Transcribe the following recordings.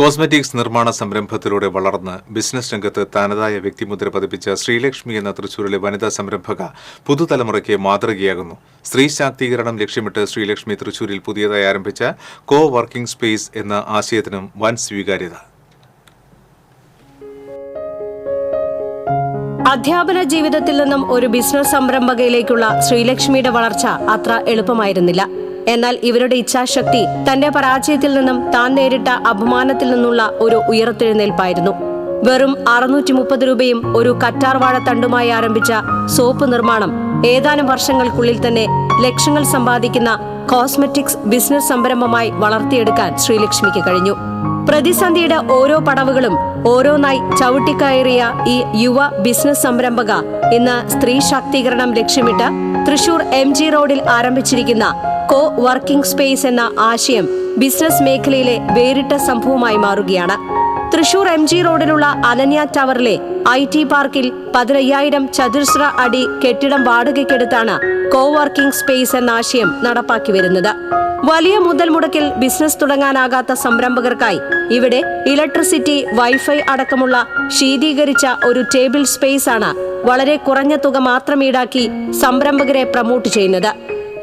Cosmetics നിർമ്മാണ സംരംഭത്തിലൂടെ വളർന്ന് business രംഗത്ത് തനതായ വ്യക്തിമുദ്ര പതിപ്പിച്ച ശ്രീലക്ഷ്മി എന്ന തൃശൂരിലെ വനിതാ സംരംഭക പുതുതലമുറയ്ക്ക് മാതൃകയാകുന്നു. സ്ത്രീ ശാക്തീകരണം ലക്ഷ്യമിട്ട് ശ്രീലക്ഷ്മി തൃശൂരിൽ പുതിയതായി ആരംഭിച്ച കോ വർക്കിംഗ് സ്പേസ് എന്ന ആശയത്തിനും വൻ സ്വീകാര്യത. അധ്യാപന ജീവിതത്തിൽ നിന്നും ഒരു ബിസിനസ് സംരംഭകയിലേക്കുള്ള ശ്രീലക്ഷ്മിയുടെ വളർച്ച അത്ര എളുപ്പമായിരുന്നില്ല. എന്നാൽ ഇവരുടെ ഇച്ഛാശക്തി തന്റെ പരാജയത്തിൽ നിന്നും താൻ നേരിട്ട അപമാനത്തിൽ നിന്നുള്ള ഒരു ഉയർത്തെഴുന്നേൽപ്പായിരുന്നു. വെറും അറുന്നൂറ്റി മുപ്പത് രൂപയും ഒരു കറ്റാർവാഴ തണ്ടുമായി ആരംഭിച്ച സോപ്പ് നിർമ്മാണം ഏതാനും വർഷങ്ങൾക്കുള്ളിൽ തന്നെ ലക്ഷങ്ങൾ സമ്പാദിക്കുന്ന കോസ്മെറ്റിക്സ് ബിസിനസ് സംരംഭമായി വളർത്തിയെടുക്കാൻ ശ്രീലക്ഷ്മിക്ക് കഴിഞ്ഞു. പ്രതിസന്ധിയുടെ ഓരോ പടവുകളും ഓരോന്നായി ചവിട്ടിക്കയറിയ ഈ യുവ ബിസിനസ് സംരംഭക ഇന്ന് സ്ത്രീ ശാക്തീകരണം ലക്ഷ്യമിട്ട് തൃശൂർ എം ജി റോഡിൽ ആരംഭിച്ചിരിക്കുന്ന കോ വർക്കിംഗ് സ്പേസ് എന്ന ആശയം ബിസിനസ് മേഖലയിലെ വേറിട്ട സംഭവമായി മാറുകയാണ്. തൃശൂർ എം ജി റോഡിലുള്ള അനന്യ ടവറിലെ ഐ ടി പാർക്കിൽ പതിനയ്യായിരം ചതുരശ്ര അടി കെട്ടിടം വാടകയ്ക്കെടുത്താണ് കോവർക്കിംഗ് സ്പേസ് എന്ന ആശയം നടപ്പാക്കി വരുന്നത്. വലിയ മുതൽ മുടക്കിൽ ബിസിനസ് തുടങ്ങാനാകാത്ത സംരംഭകർക്കായി ഇവിടെ ഇലക്ട്രിസിറ്റി വൈഫൈ അടക്കമുള്ള ശീതീകരിച്ച ഒരു ടേബിൾ സ്പേസ് ആണ് വളരെ കുറഞ്ഞ തുക മാത്രം ഈടാക്കി സംരംഭകരെ പ്രമോട്ട് ചെയ്യുന്നത്.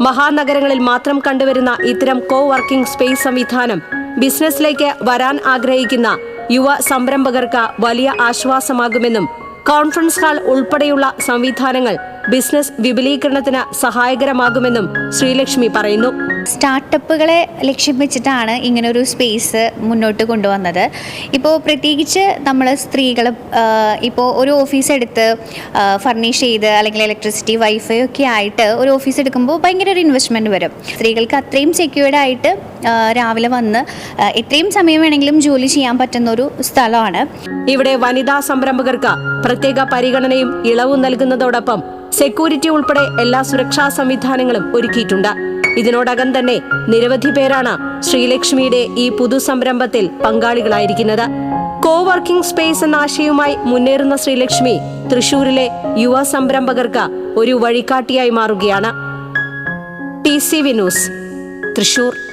മഹാനഗരങ്ങളിൽ മാത്രം കണ്ടുവരുന്ന ഇത്തരം കോ വർക്കിംഗ് സ്പേസ് സംവിധാനം ബിസിനസ്സിലേക്ക് വരാൻ ആഗ്രഹിക്കുന്ന യുവ സംരംഭകർക്ക് വലിയ ആശ്വാസമാകുമെന്നും കോൺഫറൻസ് ഹാൾ ഉൾപ്പെടെയുള്ള സംവിധാനങ്ങൾ ബിസിനസ് വിപുലീകരണത്തിന് സഹായകരമാകുമെന്നും ശ്രീലക്ഷ്മി പറയുന്നു. സ്റ്റാർട്ടപ്പുകളെ ലക്ഷ്യം വെച്ചിട്ടാണ് ഇങ്ങനൊരു സ്പേസ് മുന്നോട്ട് കൊണ്ടുവന്നത്. ഇപ്പോൾ പ്രത്യേകിച്ച് നമ്മൾ സ്ത്രീകൾ ഇപ്പോൾ ഒരു ഓഫീസ് എടുത്ത് ഫർണിഷ് ചെയ്ത് അല്ലെങ്കിൽ ഇലക്ട്രിസിറ്റി വൈഫൈ ഒക്കെ ആയിട്ട് ഒരു ഓഫീസ് എടുക്കുമ്പോൾ ഭയങ്കര ഒരു ഇൻവെസ്റ്റ്മെന്റ് വരും. സ്ത്രീകൾക്ക് അത്രയും സെക്യൂർഡ് ആയിട്ട് രാവിലെ വന്ന് എത്രയും സമയം വേണമെങ്കിലും ജോലി ചെയ്യാൻ പറ്റുന്ന ഒരു സ്ഥലമാണ്. ഇവിടെ വനിതാ സംരംഭകർക്ക് പ്രത്യേക പരിഗണനയും ഇളവും നൽകുന്നതോടൊപ്പം സെക്യൂരിറ്റി ഉൾപ്പെടെ എല്ലാ സുരക്ഷാ സംവിധാനങ്ങളും ഒരുക്കിയിട്ടുണ്ട്. ഇതിനോടകം തന്നെ നിരവധി പേരാണ് ശ്രീലക്ഷ്മിയുടെ ഈ പുതു സംരംഭത്തിൽ പങ്കാളികളായിരിക്കുന്നത്. കോ വർക്കിംഗ് സ്പേസ് എന്ന ആശയവുമായി മുന്നേറുന്ന ശ്രീലക്ഷ്മി തൃശൂരിലെ യുവ സംരംഭകർക്ക് ഒരു വഴികാട്ടിയായി മാറുകയാണ്. T C V news Thrissur.